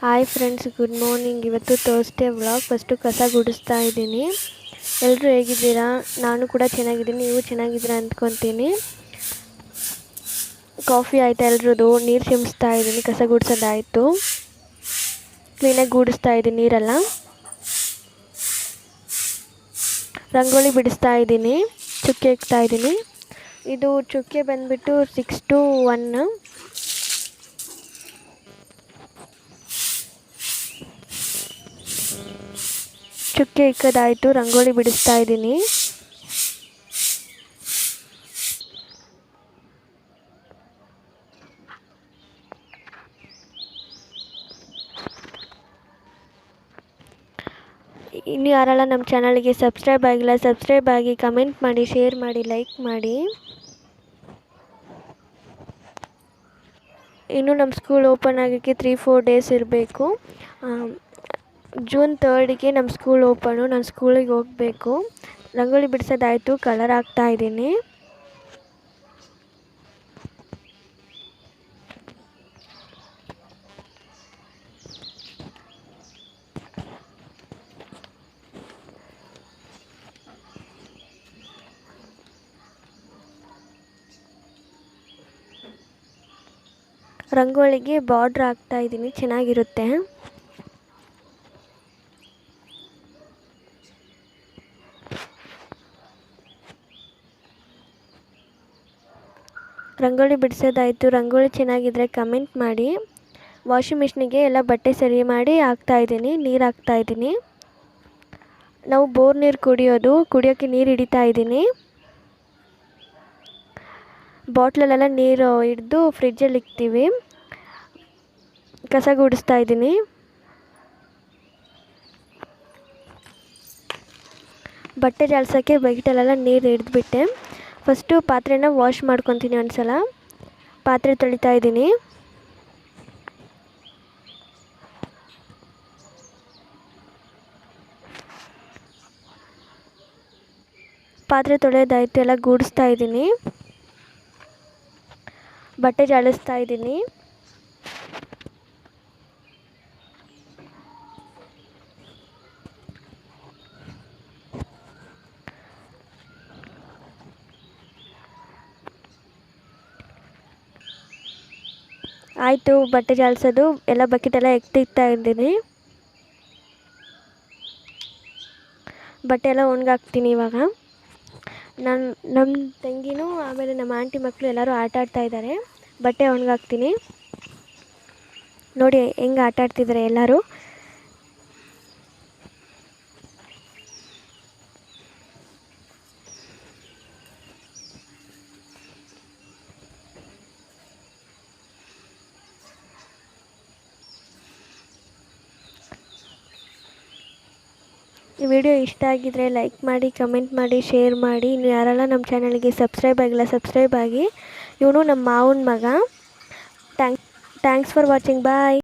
Hi friends good morning ಇವತ್ತು Thursday vlog first ಕಸ ಗುಡಿಸ್ತಾ ಇದ್ದೀನಿ. ಎಲ್ಲರೂ ಹೇಗಿದ್ದೀರಾ? ನಾನು ಕೂಡ ಚೆನ್ನಾಗಿದ್ದೀನಿ. ನೀವು ಚೆನ್ನಾಗಿದ್ದೀರಾ ಅಂದ್ಕೊತೀನಿ. ಕಾಫಿ ಆಯಿತು ಎಲ್ರದ್ದು? ನೀರು ಚಿಮ್ಮಿಸ್ತಾ ಇದ್ದೀನಿ. ಕಸ ಗುಡಿಸೋದಾಯಿತು. ಕ್ಲೀನಾಗಿ ಗುಡಿಸ್ತಾ ಇದ್ದೀನಿ ನೀರೆಲ್ಲ. ರಂಗೋಲಿ ಬಿಡಿಸ್ತಾ ಇದ್ದೀನಿ. ಚುಕ್ಕೆ ಇಕ್ತಾ ಇದ್ದೀನಿ. ಇದು ಚುಕ್ಕೆ ಬಂದುಬಿಟ್ಟು ಸಿಕ್ಸ್ ಟು ಒನ್ ಚುಕ್ಕೆ ಇಕ್ಕದಾಯಿತು, ರಂಗೋಲಿ ಬಿಡಿಸ್ತಾ ಇದ್ದೀನಿ. ಇನ್ನು ಯಾರೆಲ್ಲ ನಮ್ಮ ಚಾನಲ್ಗೆ ಸಬ್ಸ್ಕ್ರೈಬ್ ಆಗಿಲ್ಲ, ಸಬ್ಸ್ಕ್ರೈಬ್ ಆಗಿ ಕಮೆಂಟ್ ಮಾಡಿ, ಶೇರ್ ಮಾಡಿ, ಲೈಕ್ ಮಾಡಿ. ಇನ್ನು ನಮ್ಮ ಸ್ಕೂಲ್ ಓಪನ್ ಆಗೋಕ್ಕೆ ತ್ರೀ ಫೋರ್ ಡೇಸ್ ಇರಬೇಕು. ಜೂನ್ ತರ್ಡಿಗೆ ನಮ್ಮ ಸ್ಕೂಲ್ ಓಪನು ನಾನು ಸ್ಕೂಲಿಗೆ ಹೋಗಬೇಕು. ರಂಗೋಲಿ ಬಿಡಿಸೋದಾಯಿತು. ಕಲರ್ ಹಾಕ್ತಾ ಇದ್ದೀನಿ. ರಂಗೋಲಿಗೆ ಬಾರ್ಡ್ರ್ ಹಾಕ್ತಾ ಇದ್ದೀನಿ. ಚೆನ್ನಾಗಿರುತ್ತೆ. ರಂಗೋಲಿ ಬಿಡಿಸೋದಾಯಿತು, ರಂಗೋಲಿ ಚೆನ್ನಾಗಿದ್ದರೆ ಕಮೆಂಟ್ ಮಾಡಿ. ವಾಷಿಂಗ್ ಮಿಷಿನಿಗೆ ಎಲ್ಲ ಬಟ್ಟೆ ಸರಿ ಮಾಡಿ ಹಾಕ್ತಾಯಿದ್ದೀನಿ ನೀರು ಹಾಕ್ತಾಯಿದ್ದೀನಿ ನಾವು ಬೋರ್ ನೀರು ಕುಡಿಯೋದು ಕುಡಿಯೋಕ್ಕೆ ನೀರು ಹಿಡಿತಾ ಇದ್ದೀನಿ. ಬಾಟ್ಲಲ್ಲೆಲ್ಲ ನೀರು ಹಿಡ್ದು ಫ್ರಿಜ್ಜಲ್ಲಿ ಇಕ್ತೀವಿ. ಕಸ ಗುಡಿಸ್ತಾ ಇದ್ದೀನಿ. ಬಟ್ಟೆ ಜಾಲ್ಸೋಕ್ಕೆ ಬಕೆಟಲ್ಲೆಲ್ಲ ನೀರು ಹಿಡಿದ್ಬಿಟ್ಟೆ. ಫಸ್ಟು ಪಾತ್ರೆನ ವಾಶ್ ಮಾಡ್ಕೊತೀನಿ ಒಂದು ಸಲ ಪಾತ್ರೆ ತೊಳಿತಾ ಇದ್ದೀನಿ. ಪಾತ್ರೆ ತೊಳೆಯೋದಾಯಿತು ಎಲ್ಲ ಗೂಡಿಸ್ತಾ ಇದ್ದೀನಿ. ಬಟ್ಟೆ ಜಾಲಿಸ್ತಾ ಇದ್ದೀನಿ. ಆಯಿತು, ಬಟ್ಟೆ ಜಾಲಿಸೋದು, ಎಲ್ಲ ಬಕೆಟೆಲ್ಲ ಎತ್ತಿಕ್ತಾ ಇದ್ದೀನಿ. ಬಟ್ಟೆ ಎಲ್ಲ ಒಣಗಾಕ್ತೀನಿ ಇವಾಗ. ನಾನು ನಮ್ಮ ತಂಗಿನೂ ಆಮೇಲೆ ನಮ್ಮ ಆಂಟಿ ಮಕ್ಕಳು ಎಲ್ಲರೂ ಆಟ ಆಡ್ತಾ ಇದ್ದಾರೆ. ಬಟ್ಟೆ ಒಣಗಾಕ್ತೀನಿ ನೋಡಿ, ಹೆಂಗೆ ಆಟ ಆಡ್ತಿದ್ದಾರೆ ಎಲ್ಲರೂ. ಈ ವಿಡಿಯೋ ಇಷ್ಟ ಆಗಿದ್ರೆ ಲೈಕ್ ಮಾಡಿ, ಕಮೆಂಟ್ ಮಾಡಿ, ಶೇರ್ ಮಾಡಿ. ಇನ್ನು ಯಾರೆಲ್ಲ ನಮ್ಮ ಚಾನಲ್ಗೆ ಸಬ್ಸ್ಕ್ರೈಬ್ ಆಗಿಲ್ಲ, ಸಬ್ಸ್ಕ್ರೈಬ್ ಆಗಿ. ಇವನು ನಮ್ಮ ಮಾವನ ಮಗ. Thank, thanks for watching. Bye.